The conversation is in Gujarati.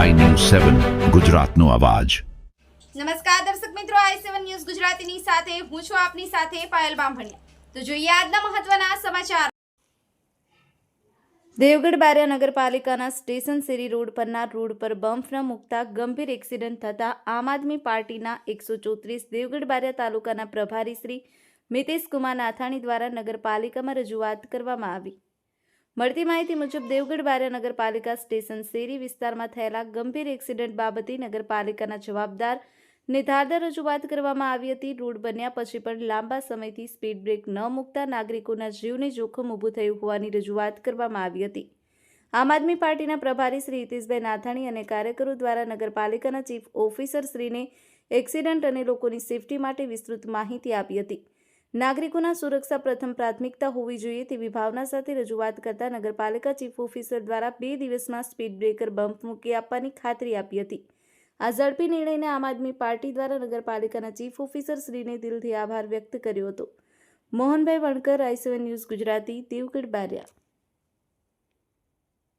સેવન ગુજરાતનો અવાજ. નમસ્કાર દર્શક મિત્રો આઈ સેવન ન્યૂઝ ગુજરાતીની સાથે હું છું આપની સાથે પાયલ બામભણિયા. તો જોઈએ આજના મહત્વના સમાચાર. દેવગઢ બારિયા નગરપાલિકાના સ્ટેશન શેરી રોડ પરના રોડ પર બમ્પ ન મૂકતા ગંભીર એક્સિડન્ટ થતા આમ આદમી પાર્ટીના એકસો ચોત્રીસ દેવગઢ બારિયા તાલુકાના પ્રભારી શ્રી મિતેશ કુમાર નાથાણી દ્વારા નગરપાલિકામાં રજૂઆત કરવામાં આવી. મળતી માહિતી મુજબ દેવગઢ બારિયા નગરપાલિકા સ્ટેશન શેરી વિસ્તારમાં થયેલા ગંભીર એક્સિડન્ટ બાબતે નગરપાલિકાના જવાબદાર નિધારદાર રજૂઆત કરવામાં આવી હતી. રોડ બન્યા પછી પણ લાંબા સમયથી સ્પીડ બ્રેક ન મૂકતા નાગરિકોના જીવને જોખમ ઊભું થયું હોવાની રજૂઆત કરવામાં આવી હતી. આમ આદમી પાર્ટીના પ્રભારી શ્રી હિતેશભાઈ નાથાણી અને કાર્યકરો દ્વારા નગરપાલિકાના ચીફ ઓફિસર શ્રીને એક્સિડન્ટ અને લોકોની સેફટી માટે વિસ્તૃત માહિતી આપી હતી. નાગરિકોના સુરક્ષા પ્રથમ પ્રાથમિકતા હોવી જોઈએ તેવી ભાવના સાથે રજૂઆત કરતા નગરપાલિકા ચીફ ઓફિસર દ્વારા બે દિવસમાં સ્પીડ બ્રેકર બમ્પ મૂકી આપવાની ખાતરી આપી હતી. આ ઝડપી નિર્ણયને આમ આદમી પાર્ટી દ્વારા નગરપાલિકાના ચીફ ઓફિસર શ્રીને દિલથી આભાર વ્યક્ત કર્યો હતો. Mohanbhai Vankar, I news Gujarati, Devgadh Baria.